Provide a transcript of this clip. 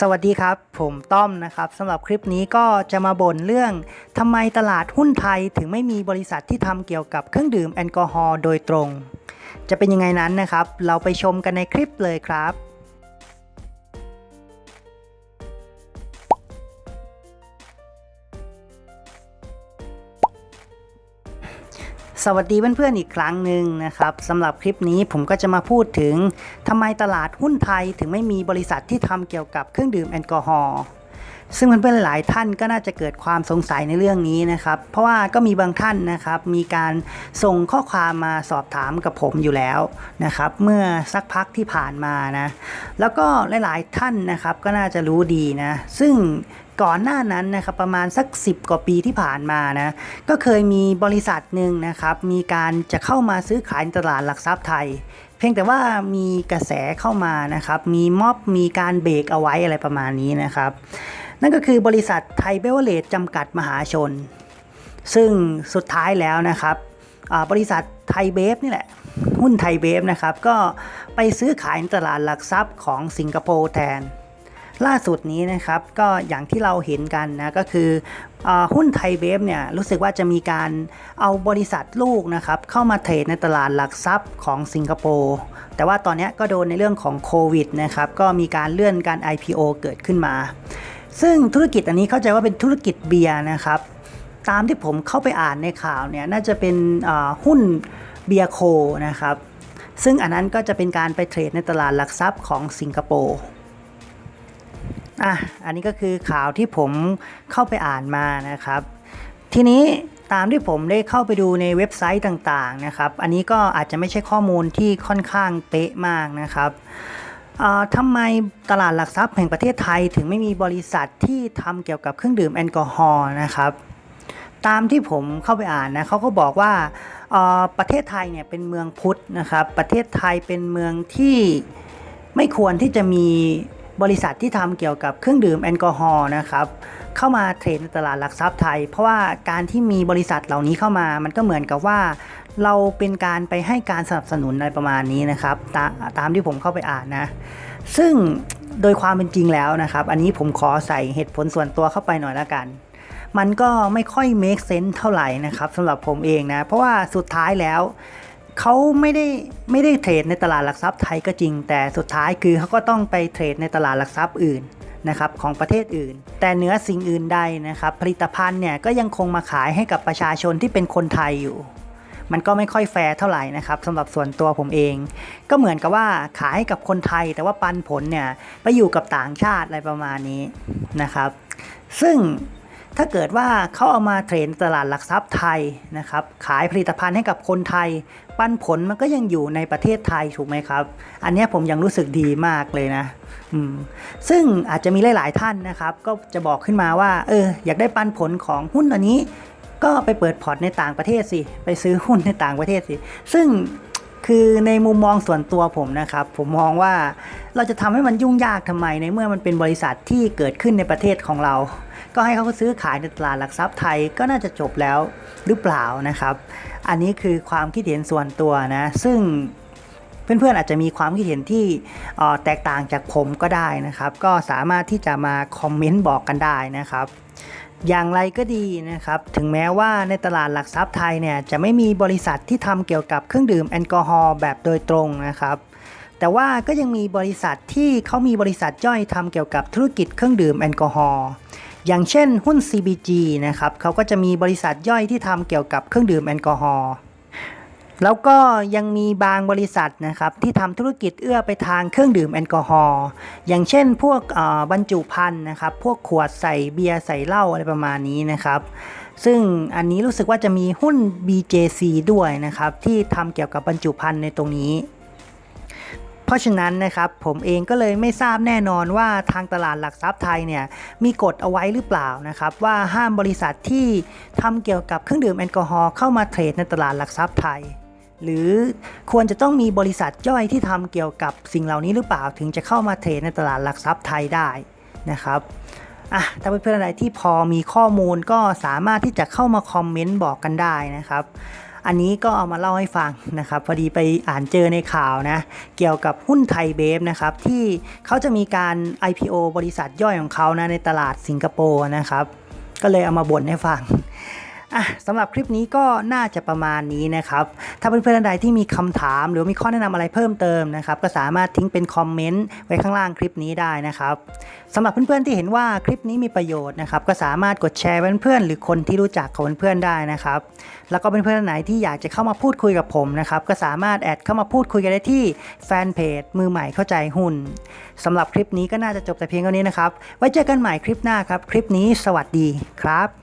สวัสดีครับ ผมต้อมนะครับสำหรับคลิปนี้ก็จะมาบ่นเรื่องทำไมตลาดหุ้นไทยถึงไม่มีบริษัทที่ทำเกี่ยวกับเครื่องดื่มแอลกอฮอล์โดยตรง จะเป็นยังไงนั้นนะครับ เราไปชมกันในคลิปเลยครับ สวัสดีเพื่อนๆอีกครั้งหนึ่งนะครับสำหรับคลิปนี้ผมก็จะมาพูดถึงทำไมตลาดหุ้นไทยถึงไม่มีบริษัทที่ทำเกี่ยวกับเครื่องดื่มแอลกอฮอล์ซึ่งเพื่อนๆหลายท่านก็น่าจะเกิดความสงสัยในเรื่องนี้นะครับ เพราะว่าก็มีบางท่านนะครับ มีการส่งข้อความมาสอบถามกับผมอยู่แล้วนะครับ เมื่อสักพักที่ผ่านมานะ แล้วก็หลายๆท่านนะครับก็น่าจะรู้ดีนะ ซึ่ง ก่อนหน้านั้นนะครับประมาณสัก 10 กว่าปีที่ผ่านมานะก็เคยมีบริษัทหนึ่งนะครับมีการจะเข้ามาซื้อขายในตลาดหลักทรัพย์ไทย เพียงแต่ว่ามีกระแสเข้ามานะครับมีม็อบมีการเบรกเอาไว้อะไรประมาณนี้นะครับ นั่นก็คือบริษัทไทยเบเวอร์เลจจำกัดมหาชน ซึ่งสุดท้ายแล้วนะครับบริษัทไทยเบฟนี่แหละ หุ้นไทยเบฟนะครับก็ไปซื้อขายในตลาดหลักทรัพย์ของสิงคโปร์แทน ล่าสุดนี้นะครับก็อย่างที่เราเห็นกันนะก็คืออหุ้นไทยเบฟเนี่ยรู้สึกว่าจะมีการเอาบริษัทลูกนะครับเข้ามาเทรดในตลาดหลักทรัพย์ของสิงคโปร์แต่ว่าตอนนี้ก็โดนในเรื่องของโควิดนะครับก็มีการเลื่อนการ IPO เกิดขึ้นมา ซึ่งธุรกิจอันนี้เข้าใจว่าเป็นธุรกิจเบียร์นะครับตามที่ผมเข้าไปอ่านในข่าวเนี่ยน่าจะเป็นหุ้นเบียร์โคนะครับซึ่งอันนั้นก็จะเป็นการไปเทรดในตลาดหลักทรัพย์ของสิงคโปร์ อะอันนี้ก็คือข่าวที่ผมเข้าไปอ่านมานะครับ ทีนี้ตามที่ผมได้เข้าไปดูในเว็บไซต์ต่างๆนะครับ อันนี้ก็อาจจะไม่ใช่ข้อมูลที่ค่อนข้างเป๊ะมากนะครับเอ่อทำไมตลาดหลักทรัพย์แห่งประเทศไทยถึงไม่มีบริษัทที่ทำเกี่ยวกับเครื่องดื่มแอลกอฮอล์นะครับตามที่ผมเข้าไปอ่านนะเขาก็บอกว่าเอ่อประเทศไทยเนี่ยเป็นเมืองพุทธนะครับ ประเทศไทยเป็นเมืองที่ไม่ควรที่จะมี บริษัทที่ทำเกี่ยวกับเครื่องดื่มแอลกอฮอล์นะครับเข้ามาเทรดในตลาดหลักทรัพย์ไทย เพราะว่าการที่มีบริษัทเหล่านี้เข้ามา มันก็เหมือนกับว่า เราเป็นการไปให้การสนับสนุนอะไรประมาณนี้นะครับตาตามที่ผมเข้าไปอ่านนะ ซึ่งโดยความเป็นจริงแล้วนะครับ อันนี้ผมขอใส่เหตุผลส่วนตัวเข้าไปหน่อยละกันมันก็ไม่ค่อย make sense เท่าไหร่นะครับสำหรับผมเองนะ เพราะว่าสุดท้ายแล้ว เขาไม่ได้ไม่ได้เทรดในตลาดหลักทรัพย์ไทยก็จริง แต่สุดท้ายคือเขาก็ต้องไปเทรดในตลาดหลักทรัพย์อื่นนะครับของประเทศอื่น แต่เหนือสิ่งอื่นใดนะครับผลิตภัณฑ์เนี่ยก็ยังคงมาขายให้กับประชาชนที่เป็นคนไทยอยู่ มันก็ไม่ค่อยแฟร์เท่าไหร่นะครับสำหรับส่วนตัวผมเอง ก็เหมือนกับว่าขายให้กับคนไทย แต่ว่าปันผลเนี่ยไปอยู่กับต่างชาติอะไรประมาณนี้นะครับ ซึ่ง ถ้าเกิดว่าเขาเอามาเทรนตลาดหลักทรัพย์ไทยนะครับขายผลิตภัณฑ์ให้กับคนไทย ปันผลมันก็ยังอยู่ในประเทศไทยถูกไหมครับ อันนี้ผมยังรู้สึกดีมากเลยนะซึ่งอาจจะมีหลาย ๆ ท่านนะครับ ก็จะบอกขึ้นมาว่าเอออยากได้ปันผลของหุ้นอันนี้ ก็ไปเปิดพอร์ตในต่างประเทศสิไปซื้อหุ้นในต่างประเทศสิ ซึ่ง คือในมุมมองส่วนตัวผมนะครับ ผมมองว่าเราจะทำให้มันยุ่งยากทำไมในเมื่อมันเป็นบริษัทที่เกิดขึ้นในประเทศของเรา ก็ให้เขาซื้อขายในตลาดหลักทรัพย์ไทยก็น่าจะจบแล้วหรือเปล่านะครับ อันนี้คือความคิดเห็นส่วนตัวนะ ซึ่งเพื่อนๆอาจจะมีความคิดเห็นที่แตกต่างจากผมก็ได้นะครับ ก็สามารถที่จะมาคอมเมนต์บอกกันได้นะครับ อย่างไรก็ดีนะครับ ถึงแม้ว่าในตลาดหลักทรัพย์ไทยเนี่ยจะไม่มีบริษัทที่ทำเกี่ยวกับเครื่องดื่มแอลกอฮอล์แบบโดยตรงนะครับ แต่ว่าก็ยังมีบริษัทที่เขามีบริษัทย่อยทำเกี่ยวกับธุรกิจเครื่องดื่มแอลกอฮอล์อย่างเช่นหุ้น CBG นะครับเขาก็จะมีบริษัทย่อยที่ทำเกี่ยวกับเครื่องดื่มแอลกอฮอล์ แล้วก็ยังมีบางบริษัทนะครับที่ทำธุรกิจเอื้อไปทางเครื่องดื่มแอลกอฮอล์อย่างเช่นพวกบรรจุภัณฑ์นะครับพวกขวดใส่เบียร์ใส่เหล้าอะไรประมาณนี้นะครับ ซึ่งอันนี้รู้สึกว่าจะมีหุ้น BJC ด้วยนะครับที่ทำเกี่ยวกับบรรจุภัณฑ์ในตรงนี้เพราะฉะนั้นนะครับผมเองก็เลยไม่ทราบแน่นอนว่าทางตลาดหลักทรัพย์ไทยเนี่ยมีกฎเอาไว้หรือเปล่านะครับว่าห้ามบริษัทที่ทำเกี่ยวกับเครื่องดื่มแอลกอฮอล์เข้ามาเทรดในตลาดหลักทรัพย์ไทย หรือควรจะต้องมีบริษัทย่อยที่ทำเกี่ยวกับสิ่งเหล่านี้หรือเปล่าถึงจะเข้ามาเทรดในตลาดหลักทรัพย์ไทยได้นะครับอะถ้าเพื่อนๆอะไรที่พอมีข้อมูลก็สามารถที่จะเข้ามาคอมเมนต์บอกกันได้นะครับอันนี้ก็เอามาเล่าให้ฟังนะครับ พอดีไปอ่านเจอในข่าวนะ เกี่ยวกับหุ้นไทยเบฟนะครับ ที่เขาจะมีการ IPO บริษัทย่อยของเขานะในตลาดสิงคโปร์นะครับ ก็เลยเอามาบ่นให้ฟัง อะสำหรับคลิปนี้ก็น่าจะประมาณนี้นะครับ ถ้าเพื่อนๆท่านใดที่มีคำถาม หรือมีข้อแนะนำอะไรเพิ่มเติมนะครับ ก็สามารถทิ้งเป็นคอมเมนต์ไว้ข้างล่างคลิปนี้ได้นะครับสำหรับเพื่อนๆที่เห็นว่าคลิปนี้มีประโยชน์นะครับ ก็สามารถกดแชร์เพื่อนๆหรือคนที่รู้จักของเพื่อนๆได้นะครับ แล้วก็เพื่อนๆไหนที่อยากจะเข้ามาพูดคุยกับผมนะครับ ก็สามารถแอดเข้ามาพูดคุยกันได้ที่แฟนเพจมือใหม่เข้าใจหุ้นสำหรับคลิปนี้ก็น่าจะจบแต่เพียงเท่านี้นะครับ ไว้เจอกันใหม่คลิปหน้าครับ คลิปนี้สวัสดีครับ